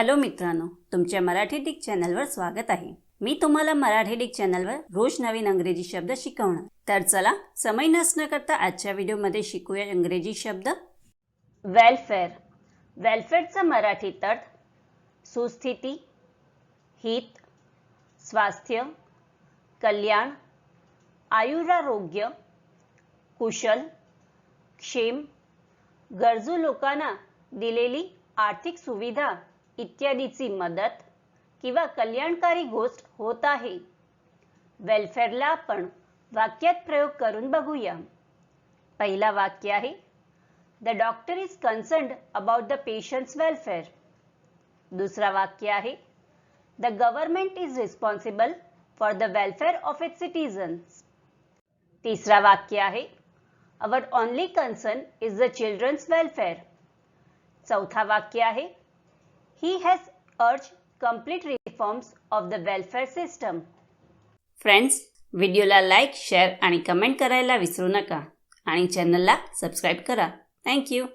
Hello मित्रांनो तुमच्या Marathi Dick चॅनलवर स्वागत आहे. मी तुम्हाला मराठी डिक चॅनलवर रोज नवीन अंग्रेजी शब्द शिकवणार. तर चला समय नसणं करता आजच्या व्हिडिओमध्ये शिकूया इंग्रजी शब्द. वेलफेअर वेलफेअरचा मराठी अर्थ सुस्थिती हित स्वास्थ्य कल्याण आयुरारोग्य कुशल क्षेम गरजू लोकांना दिलेली आर्थिक सुविधा इत्यादीची मदत किंवा कल्याणकारी गोष्ट होत आहे. वेलफेअरला आपण वाक्यात प्रयोग करून बघूया. पहिला वाक्य आहे the doctor is concerned about the patient's welfare दुसरा वाक्य आहे the government is responsible for the welfare of it citizens तिसरा वाक्य आहे our only concern is the children's welfare चौथा वाक्य आहे he has urged complete reforms of the welfare system friends व्हिडिओला लाईक शेअर आणि कमेंट करायला विसरू नका. आणि चॅनलला सबस्क्राईब करा. थँक्यू